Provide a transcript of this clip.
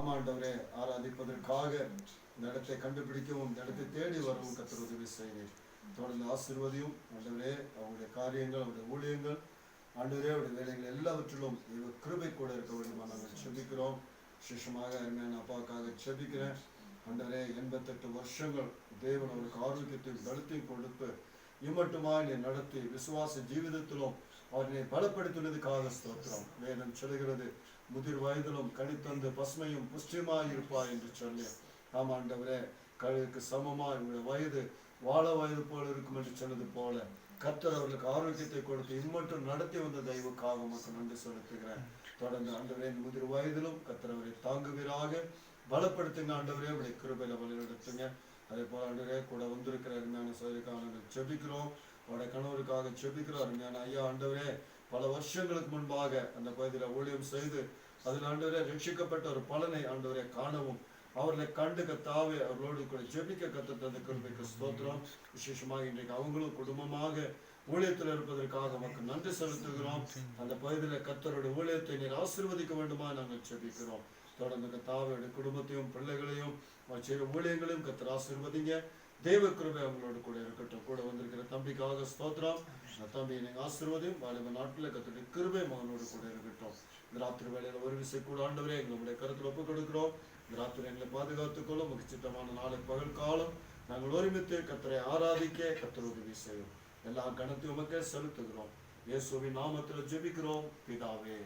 ஆமாண்டவரே ஆராதிப்பதற்காக இந்த இடத்தை கண்டுபிடிக்கவும் இந்த இடத்தை தேடி வரவும் கத்திர உதவி செய்தேன் தொடர்ந்து ஆசிர்வதியும் ஆண்டவரே அவருடைய காரியங்கள் அவருடைய ஊழியங்கள் ஆண்டவரே அவருடைய வேலைகள் எல்லாவற்றிலும் இவர் கிருபை கூட இருக்க வேண்டுமா நாங்கள் செபிக்கிறோம். விசேஷமாக அருமையான அப்பாவுக்காக செபிக்கிறேன். ஆண்டவரே எண்பத்தெட்டு வருஷங்கள் தேவன் அவருக்கு ஆரோக்கியத்தையும் பலத்தையும் கொடுத்து இம்மட்டுமாய் நீ நடத்தி விசுவாச ஜீவிதத்திலும் அவரை பலப்படுத்தினதுக்காக ஸ்தோத்திரம். வேதம் சொல்கிறது முதிர் வயதிலும் கனித்தந்து பசுமையும் புஷ்டியுமாய் இருப்பாய் என்று சொல்லி. ஆமா ஆண்டவரே கழுவுக்கு சமமாய் உங்களுடைய வயது வாழ வயது போல இருக்கும் என்று சொன்னது போல கத்தர் அவர்களுக்கு ஆரோக்கியத்தை கொடுத்து இம்மட்டும் நடத்தி வந்த தெய்வுக்காக மக்கள் நன்றி செலுத்துகிறேன். தொடர்ந்து ஆண்டவரே முதிர் வயதிலும் கத்தர் அவரை தாங்குவீராக. பலப்படுத்துங்க ஆண்டவரே அவருடைய கிருபையில வழிநடத்துங்க. அதே போல ஆண்டவரே கூட வந்திருக்கிற அருமையான சோதரிக்காக நாங்கள் அவருடைய கணவருக்காக செபிக்கிறார் ஞான ஐயா ஆண்டவரே பல வருஷங்களுக்கு முன்பாக அந்த பகுதியில் ஊழியம் செய்து அதில் ஆண்டவரே ரட்சிக்கப்பட்ட ஒரு பலனை ஆண்டவரே காணவும். அவர்களை கண்டு கத்தாவே அவர்களோடு கூட ஜெபிக்க கத்த அந்த ஸ்தோத்திரம். விசேஷமாக இன்றைக்கு அவங்களும் குடும்பமாக ஊழியத்தில் இருப்பதற்காக நமக்கு நன்றி செலுத்துகிறோம். அந்த பகுதியில் கத்தருடைய ஊழியத்தை நீர் ஆசீர்வதிக்க வேண்டுமா நாங்கள் ஜெபிக்கிறோம். தொடர்ந்து கத்தாவோட குடும்பத்தையும் பிள்ளைகளையும் அவர் செய்கிற ஊழியங்களையும் கத்தர் ஆசீர்வதிங்க. தெய்வ கிருபை அவங்களோட கூட இருக்கட்டும். கூட வந்திருக்கிற தம்பிக்காக ஸ்தோத்திரம். தம்பி நீங்கள் ஆசீர்வதியும் வாலிப நாட்டில் கத்தருடைய கிருபை மகனோடு கூட இருக்கட்டும். இந்த ராத்திரி வேளையில் ஒரு விசை கூட ஆண்டவரே எங்களுடைய கருத்தில் ஒப்புக் கொடுக்கிறோம். இந்த ராத்திரி எங்களை பாதுகாத்துக்கொள்ள உங்களுக்கு சித்தமான நாளை பகல் காலம். நாங்கள் ஒருமித்து கத்தரை ஆராதிக்க கத்தர் உதவி செய்யும் எல்லா கணத்தையும் உமக்கே செலுத்துகிறோம். இயேசுவின் நாமத்தில் ஜெபிக்கிறோம். பிதாவே.